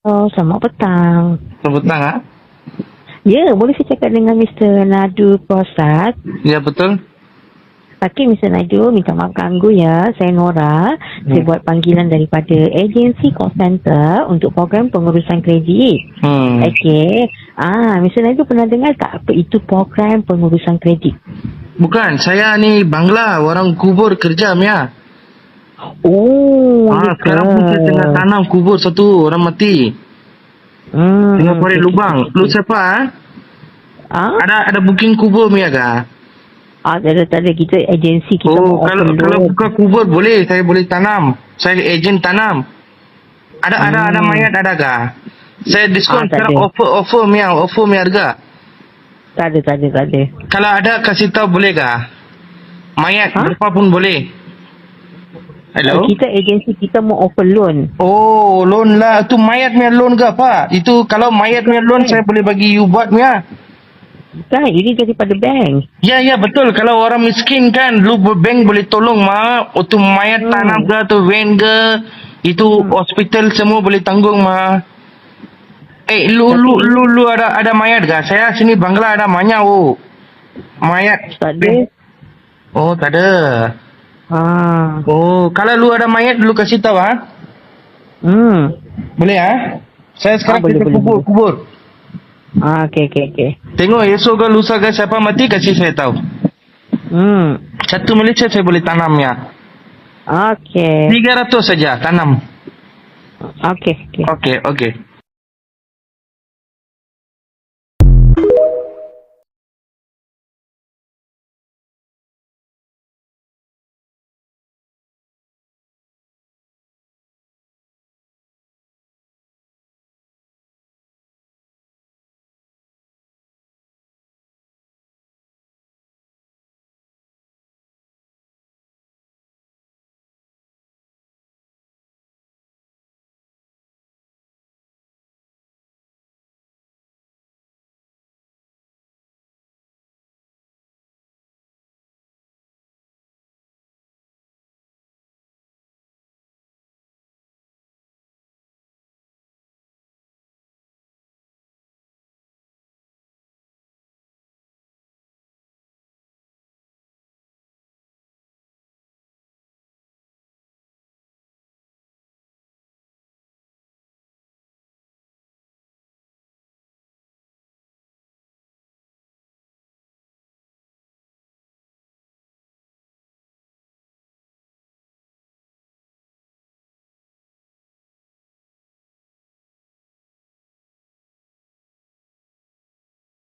Oh, selamat petang. Selamat petang, ha? Ya, boleh saya cakap dengan Mr. Nadu Prasad? Ya, betul. Okey, Mr. Nadu, minta maaf ganggu ya. Saya Nora. Saya Hmm. buat panggilan daripada agensi call center untuk program pengurusan kredit. Hmm. Okey. Ah, Mr. Nadu pernah dengar tak apa itu program pengurusan kredit? Bukan, saya ni Bangla, orang kubur kerja, Mia. Oh, Ah, ke? sekarang pun saya tengah tanam kubur satu orang mati. Hmm, Tengah korek okey, lubang. okey, Lu siapa, ha? Ah, Ada ada booking kubur, Mia, kah? ah, tak ada, tak ada. Kita agensi kita Oh, kalau kalau buka kubur boleh, saya boleh tanam. Saya ejen tanam. Ada ada Hmm. ada mayat ada kah? Saya Ah, diskon tak sekarang ada. offer offer Mia, offer Mia harga. Tak ada, tak ada, tak ada. Kalau ada kasih tahu boleh kah? Mayat Ha? berapa pun boleh. Hello? Kita agensi kita mau open loan. Oh, loan lah. Itu mayat punya loan ke apa? Itu kalau mayat punya loan saya boleh bagi you buat punya. Kan, ini daripada bank. Ya, ya betul. Kalau orang miskin kan, lu bank boleh tolong ma. Untuk mayat Hmm. tanam ke, tu van ke, itu hospital semua boleh tanggung ma. Eh, lu, Tapi- lu, lu, lu ada ada mayat ke? Saya sini Bangla ada banyak oh. Mayat. Tak ada. Oh, tak ada. Ah. Oh, kalau lu ada mayat, lu kasih tahu ha. Hmm. Boleh ha? Saya sekarang Ah, boleh, kita boleh, kubur, boleh. kubur. Ah, okey, okey, okey. Tengok esok ke lusa ke siapa mati kasih saya tahu. Hmm. Satu Malaysia saya boleh tanamnya. Okey. 300 saja tanam. Okey, okey. Okey, okey.